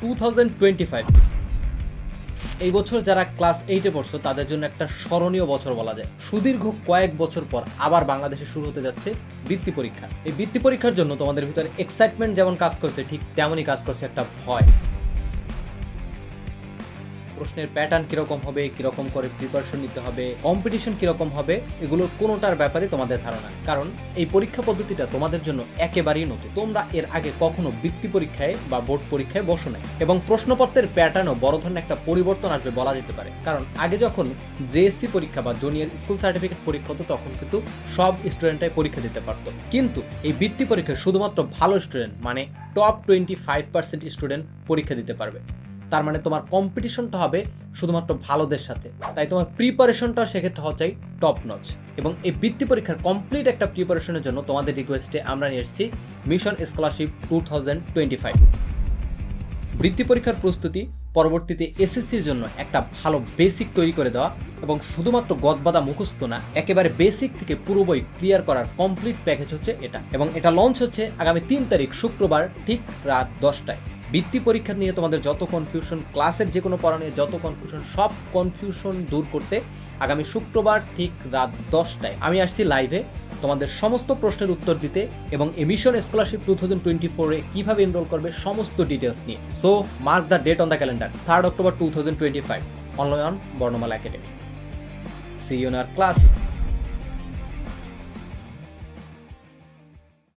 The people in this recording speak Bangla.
টু এই বছর যারা ক্লাস এইটে পড়ছো, তাদের জন্য একটা স্মরণীয় বছর বলা যায়। সুদীর্ঘ কয়েক বছর পর আবার বাংলাদেশে শুরু হতে যাচ্ছে বৃত্তি পরীক্ষা। এই বৃত্তি পরীক্ষার জন্য তোমাদের ভিতরে এক্সাইটমেন্ট যেমন কাজ করছে, ঠিক তেমনই কাজ করছে একটা ভয়। প্রশ্নের প্যাটার্ন কীরকম হবে, কীরকম করে প্রিপারেশন নিতে হবে কম্পিটিশন কীরকম হবে, এগুলোর কোনোটার ব্যাপারে তোমাদের ধারণা। কারণ এই পরীক্ষা পদ্ধতিটা তোমাদের জন্য একেবারেই নতুন। তোমরা এর আগে কখনো বৃত্তি পরীক্ষায় বা বোর্ড পরীক্ষায় বসো নাই। এবং প্রশ্নপত্রের প্যাটার্নও বড় ধরনের একটা পরিবর্তন আসবে বলা যেতে পারে। কারণ আগে যখন জেএসসি পরীক্ষা বা জুনিয়র স্কুল সার্টিফিকেট পরীক্ষা হতো, তখন কিন্তু সব স্টুডেন্টরাই পরীক্ষা দিতে পারতো। কিন্তু এই বৃত্তি পরীক্ষায় শুধুমাত্র ভালো স্টুডেন্ট মানে top twenty five percent student পরীক্ষা দিতে পারবে। তার মানে তোমার কম্পিটিশনটা হবে শুধুমাত্র ভালোদের সাথে। তাই তোমার প্রিপারেশনটা সেক্ষেত্রে হওয়া চাই টপ নচ এবং এই বৃত্তি পরীক্ষার কমপ্লিট একটা প্রিপারেশনের জন্য তোমাদের রিকোয়েস্টে আমরা নিয়ে এসেছি mission scholarship two thousand twenty five বৃত্তি পরীক্ষার প্রস্তুতি পরবর্তীতে এসএসসির জন্য একটা ভালো বেসিক তৈরি করে দেওয়া এবং শুধুমাত্র গদবাদা মুখস্থ না, একেবারে বেসিক থেকে পুরো বই ক্লিয়ার করার কমপ্লিট প্যাকেজ হচ্ছে এটা। এবং এটা লঞ্চ হচ্ছে আগামী তিন তারিখ, শুক্রবার, ঠিক রাত দশটায়। বৃত্তি পরীক্ষা নিয়ে তোমাদের যত কনফিউশন ক্লাসের যে কোনো পড়া নিয়ে যত কনফিউশন সব কনফিউশন দূর করতে আগামী শুক্রবার ঠিক রাত দশটায় আমি আসছি লাইভে তোমাদের সমস্ত প্রশ্নের উত্তর দিতে এবং mission scholarship two thousand twenty ফোরে কীভাবে এনরোল করবে সমস্ত ডিটেলস নিয়ে। So mark the date on the calendar third October two thousand twenty five online Barnamala academy see you in our class